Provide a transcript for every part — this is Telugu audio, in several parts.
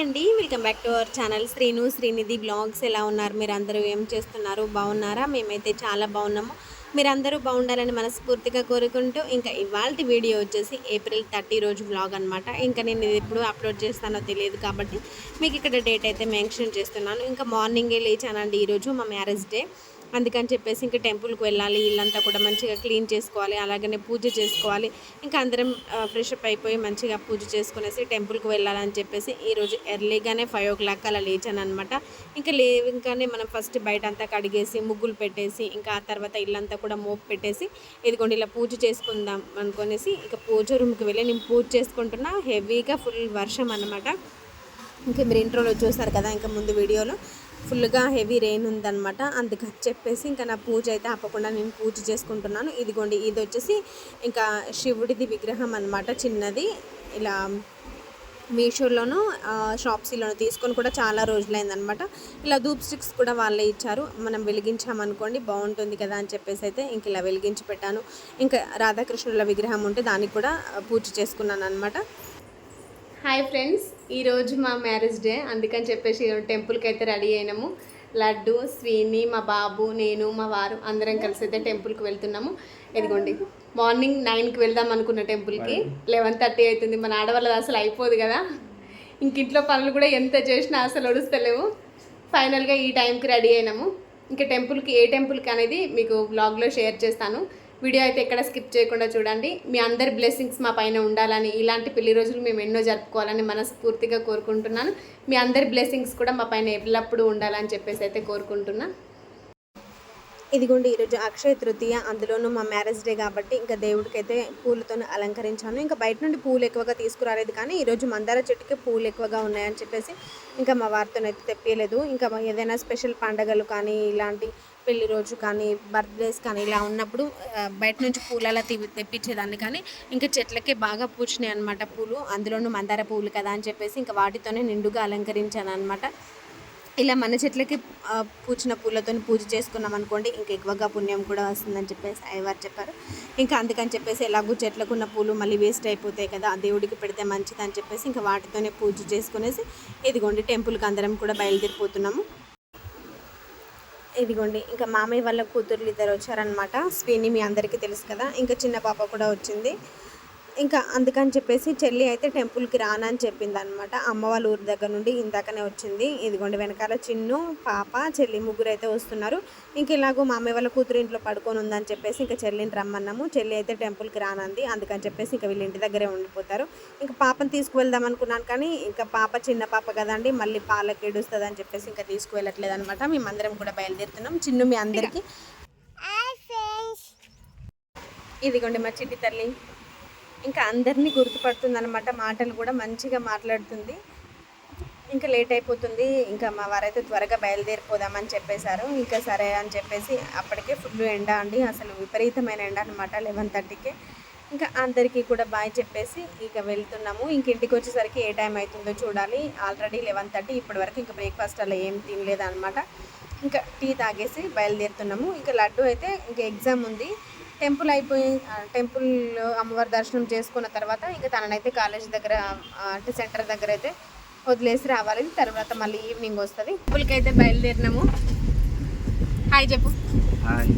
అండి. Welcome back to our channel. Srinu Srinidhi blogs ఎలా ఉన్నారు? మీరు అందరూ ఏం చేస్తున్నారు? బాగున్నారా? మేమైతే చాలా బాగున్నాము. మీరందరూ బాగుండాలని మనస్ఫూర్తిగా కోరుకుంటూ ఇంకా ఇవాళ వీడియో వచ్చేసి ఏప్రిల్ థర్టీ రోజు బ్లాగ్ అనమాట ఇంకా నేను ఇది ఎప్పుడు అప్లోడ్ చేస్తానో తెలియదు కాబట్టి మీకు ఇక్కడ డేట్ అయితే మెన్షన్ చేస్తున్నాను. ఇంకా మార్నింగే లేచానండి ఈరోజు మా మ్యారేజ్ డే అందుకని చెప్పేసి ఇంకా టెంపుల్కి వెళ్ళాలి ఇల్లంతా కూడా మంచిగా క్లీన్ చేసుకోవాలి అలాగనే పూజ చేసుకోవాలి. ఇంకా అందరం ఫ్రెష్ అప్ అయిపోయి మంచిగా పూజ చేసుకునేసి టెంపుల్కి వెళ్ళాలని చెప్పేసి ఈరోజు ఎర్లీగానే ఫైవ్ ఓ క్లాక్ అలా లేచాను అనమాట ఇంకా లేవగానే మనం ఫస్ట్ బయట అంతా కడిగేసి ముగ్గులు పెట్టేసి ఇంకా ఆ తర్వాత ఇల్లంతా కూడా మోపు పెట్టేసి ఇదిగోండి ఇలా పూజ చేసుకుందాం అనుకునేసి ఇక పూజ రూమ్కి వెళ్ళి నేను పూజ చేసుకుంటున్నా. హెవీగా ఫుల్ వర్షం అనమాట ఇంకా మీరు ఇంట్రోలో చూస్తారు కదా ఇంకా ముందు వీడియోలో. ఫుల్గా హెవీ రెయిన్ ఉందన్నమాట. అందుకని చెప్పేసి ఇంకా నా పూజ అయితే ఆపకుండా నేను పూజ చేసుకుంటున్నాను. ఇదిగోండి ఇది వచ్చేసి ఇంకా శివుడిది విగ్రహం అనమాట చిన్నది. ఇలా మీషోలోను షాప్సీలోను తీసుకొని కూడా చాలా రోజులైందనమాట ఇలా ధూప్ స్టిక్స్ కూడా వాళ్ళే ఇచ్చారు. మనం వెలిగించామనుకోండి బాగుంటుంది కదా అని చెప్పేసి అయితే ఇంక ఇలా వెలిగించి పెట్టాను. ఇంకా రాధాకృష్ణుల విగ్రహం ఉంటే దానికి కూడా పూజ చేసుకున్నాను అనమాట హాయ్ ఫ్రెండ్స్ ఈరోజు మా మ్యారేజ్ డే. అందుకని చెప్పేసి టెంపుల్కి అయితే రెడీ అయినాము. లడ్డు స్వీని మా బాబు నేను మా వారు అందరం కలిసి అయితే టెంపుల్కి వెళ్తున్నాము. ఇదిగోండి మార్నింగ్ నైన్కి వెళ్దాం అనుకున్న టెంపుల్కి. లెవెన్ థర్టీ అవుతుంది మన ఆడవాళ్ళది అసలు అయిపోదు కదా. ఇంక ఇంట్లో పనులు కూడా ఎంత చేసినా అసలు ఒడుస్తలేవు. ఫైనల్గా ఈ టైంకి రెడీ అయినాము. ఇంకా టెంపుల్కి ఏ టెంపుల్కి అనేది మీకు బ్లాగ్లో షేర్ చేస్తాను. వీడియో అయితే ఎక్కడ స్కిప్ చేయకుండా చూడండి. మీ అందరి బ్లెస్సింగ్స్ మా పైన ఉండాలని ఇలాంటి పెళ్ళి రోజులు మేము ఎన్నో జరుపుకోవాలని మనస్ఫూర్తిగా కోరుకుంటున్నాను. మీ అందరి బ్లెస్సింగ్స్ కూడా మా పైన ఎల్లప్పుడూ ఉండాలని చెప్పేసి అయితే కోరుకుంటున్నాను ఇదిగోండి ఈరోజు అక్షయ తృతీయ అందులోనూ మా మ్యారేజ్ డే కాబట్టి ఇంకా దేవుడికైతే పూలతో అలంకరించాను. ఇంకా బయట నుండి పూలు ఎక్కువగా తీసుకురాలేదు కానీ ఈరోజు మందార చెట్టుకి పూలు ఎక్కువగా ఉన్నాయని చెప్పేసి ఇంకా మా వారితో అయితే తెప్పియలేదు. ఇంకా ఏదైనా స్పెషల్ పండగలు కానీ ఇలాంటి పెళ్ళి రోజు కానీ బర్త్డేస్ కానీ ఇలా ఉన్నప్పుడు బయట నుంచి పూలలా తెప్పించేదాన్ని. కానీ ఇంకా చెట్లకే బాగా పూచినాయి అనమాట పూలు. అందులోనూ మందార పూలు కదా అని చెప్పేసి ఇంకా వాటితోనే నిండుగా అలంకరించాను అనమాట ఇలా మన చెట్లకి పూచిన పూలతో పూజ చేసుకున్నాం అనుకోండి ఇంకా ఎక్కువగా పుణ్యం కూడా వస్తుందని చెప్పేసి అయ్యవారు చెప్పారు. ఇంకా అందుకని చెప్పేసి ఎలాగో చెట్లకు ఉన్న పూలు మళ్ళీ వేస్ట్ అయిపోతాయి కదా దేవుడికి పెడితే మంచిది అని చెప్పేసి ఇంకా వాటితోనే పూజ చేసుకునేసి ఇదిగోండి టెంపుల్కి అందరం కూడా బయలుదేరిపోతున్నాము. ఇదిగోండి ఇంకా మామయ్య వాళ్ళ కూతుర్లు ఇద్దరు వచ్చారనమాట స్వీని మీ అందరికీ తెలుసు కదా ఇంకా చిన్న పాప కూడా వచ్చింది. ఇంకా అందుకని చెప్పేసి చెల్లి అయితే టెంపుల్కి రానని చెప్పింది అనమాట అమ్మ వాళ్ళ ఊరి దగ్గర నుండి ఇందాకనే వచ్చింది. ఇదిగోండి వెనకాల చిన్ను పాప చెల్లి ముగ్గురు అయితే వస్తున్నారు. ఇంక ఇలాగో మా అమ్మాయి వాళ్ళ కూతురు ఇంట్లో పడుకొని ఉందని చెప్పేసి ఇంకా చెల్లిని రమ్మన్నాము. చెల్లి అయితే టెంపుల్కి రానంది. అందుకని చెప్పేసి ఇంకా వీళ్ళ ఇంటి దగ్గరే ఉండిపోతారు. ఇంకా పాపని తీసుకువెళ్దాం అనుకున్నాను కానీ ఇంకా పాప చిన్న పాప కదండి మళ్ళీ పాలకి ఏడుస్తుంది అని చెప్పేసి ఇంకా తీసుకువెళ్ళట్లేదు అనమాట మేమందరం కూడా బయలుదేరుతున్నాం. చిన్ను మీ అందరికీ. ఇదిగోండి మా చిట్టి తల్లి. ఇంకా అందరినీ గుర్తుపడుతుంది అనమాట మాటలు కూడా మంచిగా మాట్లాడుతుంది. ఇంకా లేట్ అయిపోతుంది. ఇంకా మా వారైతే త్వరగా బయలుదేరిపోదామని చెప్పేశారు. ఇంకా సరే అని చెప్పేసి అప్పటికే ఫుల్ ఎండ అండి. అసలు విపరీతమైన ఎండ అనమాట లెవెన్ థర్టీకే. ఇంకా అందరికీ కూడా బాయ్ చెప్పేసి ఇక వెళ్తున్నాము. ఇంక ఇంటికి వచ్చేసరికి ఏ టైం అవుతుందో చూడాలి. Already eleven thirty. ఇప్పటి వరకు ఇంకా బ్రేక్ఫాస్ట్ అలా ఏం తినలేదన్నమాట. ఇంకా టీ తాగేసి బయలుదేరుతున్నాము. ఇంకా లడ్డు అయితే ఇంకా ఎగ్జామ్ ఉంది. టెంపుల్ అయిపోయి టెంపుల్ అమ్మవారి దర్శనం చేసుకున్న తర్వాత ఇంకా తననైతే కాలేజ్ దగ్గర అంటే సెంటర్ దగ్గర అయితే వదిలేసి రావాలి. తర్వాత మళ్ళీ ఈవినింగ్ వస్తుంది. టెంపుల్కి అయితే బయలుదేరినాము. హాయ్ చెప్పు. Hi.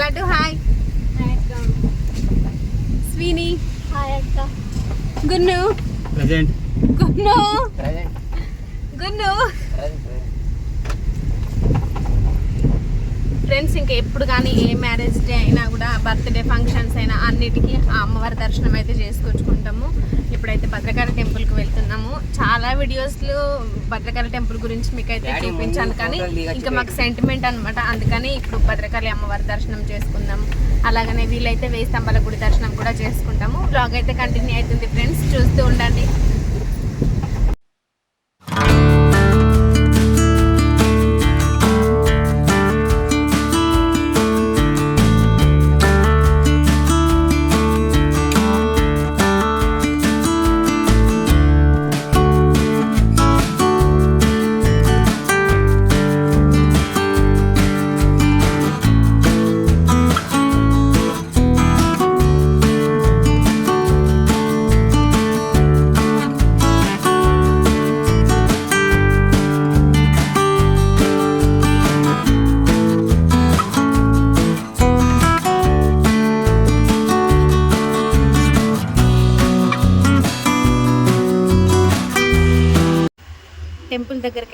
Laddu hi. Sweeni. Hi అక్క. Gunnu. Present Gunnu. Present Gunnu. Friends ఇంకా ఎప్పుడు కానీ ఏ మ్యారేజ్ డే అయినా కూడా బర్త్డే ఫంక్షన్స్ అయినా అన్నిటికీ ఆ అమ్మవారి దర్శనం అయితే చేసుకొచ్చుకుంటాము. ఇప్పుడైతే భద్రకాళి టెంపుల్కి వెళ్తున్నాము. చాలా వీడియోస్లో భద్రకాళి టెంపుల్ గురించి మీకు అయితే చూపించాను కానీ ఇంకా మాకు సెంటిమెంట్ అనమాట అందుకని ఇప్పుడు భద్రకాళి అమ్మవారి దర్శనం చేసుకుందాం. అలాగనే వీలైతే వేయి స్తంభాల గుడి దర్శనం కూడా చేసుకుంటాము. బ్లాగ్ అయితే కంటిన్యూ అవుతుంది ఫ్రెండ్స్ చూస్తూ ఉండండి.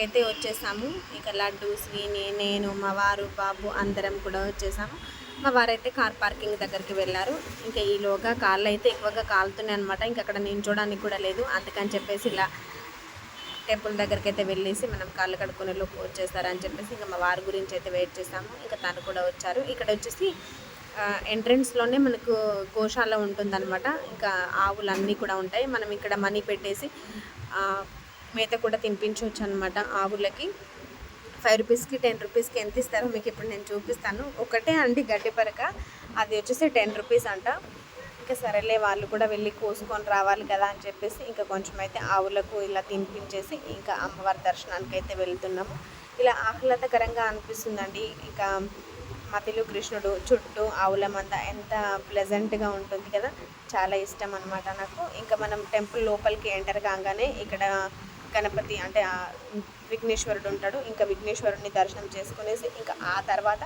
అయితే వచ్చేసాము. ఇక లడ్డు శ్రీని నేను మా వారు బాబు అందరం కూడా వచ్చేసాము. మా వారైతే కార్ పార్కింగ్ దగ్గరికి వెళ్ళారు. ఇంకా ఈలోగా కాళ్ళు అయితే ఎక్కువగా కాలుతున్నాయి అనమాట ఇంకా అక్కడ నించోడానికి కూడా లేదు. అందుకని చెప్పేసి ఇలా టెంపుల్ దగ్గరికి అయితే వెళ్ళేసి మనం కాళ్ళు కడుక్కునే లోపు వచ్చేస్తారని చెప్పేసి ఇంకా మా వారి గురించి అయితే వెయిట్ చేసాము. ఇంకా తను కూడా వచ్చారు. ఇక్కడ వచ్చేసి ఎంట్రన్స్లోనే మనకు గోశాల ఉంటుందన్నమాట. ఇంకా ఆవులు అన్నీ కూడా ఉంటాయి. మనం ఇక్కడ మనీ పెట్టేసి మేత కూడా తినిపించవచ్చు అనమాట ఆవులకి. ఫైవ్ రూపీస్కి టెన్ రూపీస్కి ఎంత ఇస్తారో మీకు ఇప్పుడు నేను చూపిస్తాను. ఒకటే అండి గడ్డి పరక. అది వచ్చేసి టెన్ రూపీస్ అంట. ఇంకా సరేలే వాళ్ళు కూడా వెళ్ళి కోసుకొని రావాలి కదా అని చెప్పేసి ఇంకా కొంచెం అయితే ఆవులకు ఇలా తినిపించేసి ఇంకా అమ్మవారి దర్శనానికి అయితే వెళ్తున్నాము. ఇలా ఆహ్లాదకరంగా అనిపిస్తుందండి. ఇంకా మతిలు కృష్ణుడు చుట్టూ ఆవుల మంద ఎంత ప్లెజెంట్గా ఉంటుంది కదా. చాలా ఇష్టం అనమాట నాకు. ఇంకా మనం టెంపుల్ లోపలికి ఎంటర్ కాగానే ఇక్కడ గణపతి అంటే ఆ విఘ్నేశ్వరుడు ఉంటాడు. ఇంకా విఘ్నేశ్వరుడిని దర్శనం చేసుకునేసి ఇంకా ఆ తర్వాత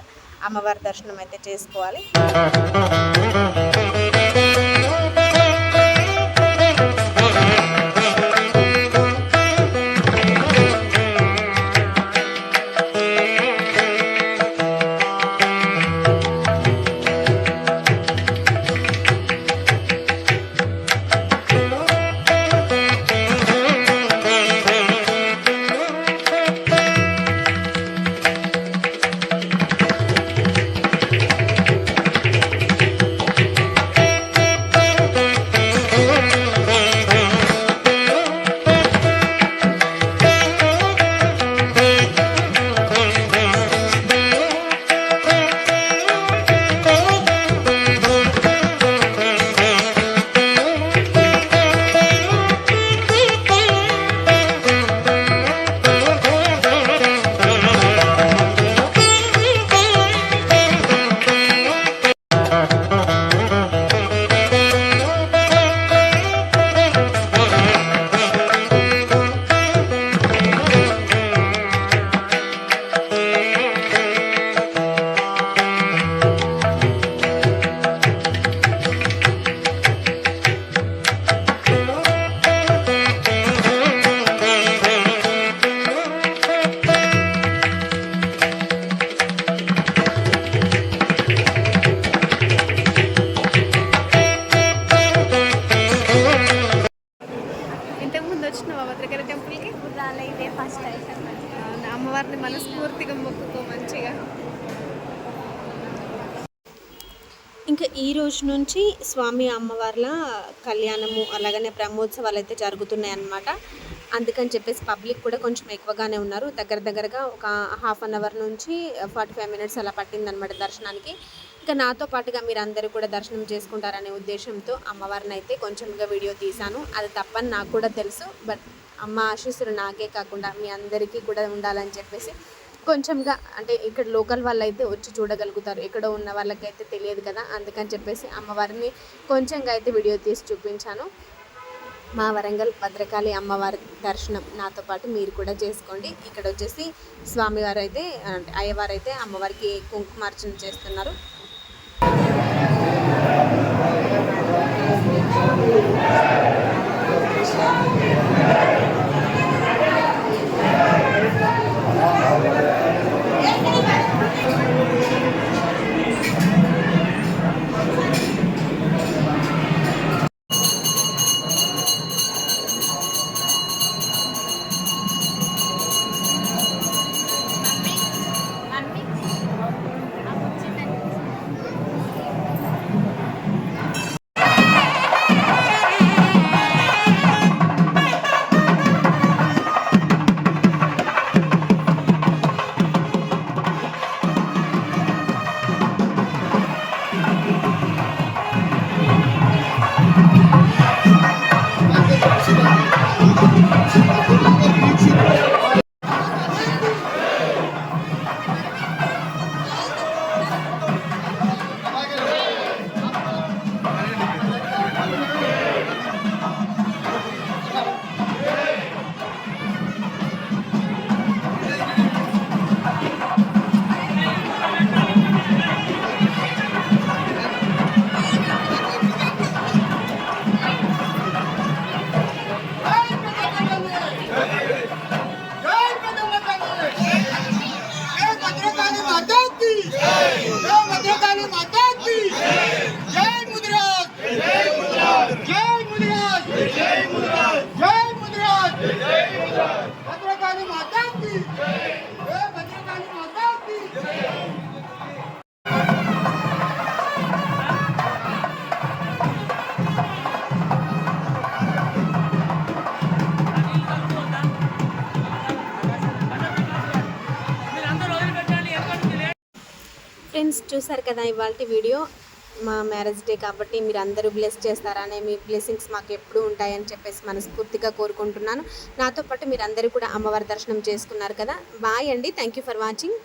అమ్మవారి దర్శనం అయితే చేసుకోవాలి. ఈ రోజు నుంచి స్వామి అమ్మవార్ల కళ్యాణము అలాగనే బ్రహ్మోత్సవాలు అయితే జరుగుతున్నాయి అన్నమాట అందుకని చెప్పేసి పబ్లిక్ కూడా కొంచెం ఎక్కువగానే ఉన్నారు. దగ్గర దగ్గరగా ఒక హాఫ్ అన్ అవర్ నుంచి ఫార్టీ ఫైవ్ మినిట్స్ అలా పట్టిందనమాట దర్శనానికి. ఇంకా నాతో పాటుగా మీరు అందరూ కూడా దర్శనం చేసుకుంటారనే ఉద్దేశంతో అమ్మవారిని అయితే కొంచెంగా వీడియో తీశాను. అది తప్పని నాకు కూడా తెలుసు. బట్ అమ్మ ఆశీస్సులు నాకే కాకుండా మీ అందరికీ కూడా ఉండాలని చెప్పేసి కొంచెంగా అంటే ఇక్కడ లోకల్ వాళ్ళైతే అయితే వచ్చి చూడగలుగుతారు. ఎక్కడో ఉన్న వాళ్ళకైతే తెలియదు కదా అందుకని చెప్పేసి అమ్మవారిని కొంచెంగా అయితే వీడియో తీసి చూపించాను. మా వరంగల్ భద్రకాళి అమ్మవారి దర్శనం నాతో పాటు మీరు కూడా చేసుకోండి. ఇక్కడ వచ్చేసి స్వామివారు అయితే అంటే అయ్యవారు అయితే అమ్మవారికి కుంకుమార్చన చేస్తున్నారు. మమ్మీ ఫ్రెండ్స్ చూసారు కదా ఇవాళ వీడియో. మా మ్యారేజ్ డే కాబట్టి మీరు అందరూ బ్లెస్ చేస్తారనే మీ బ్లెస్సింగ్స్ మాకు ఎప్పుడూ ఉంటాయని చెప్పేసి మనస్ఫూర్తిగా కోరుకుంటున్నాను. నాతో పాటు మీరు అందరూ కూడా అమ్మవారి దర్శనం చేసుకున్నారు కదా. బాయ్ అండి. Thank you for watching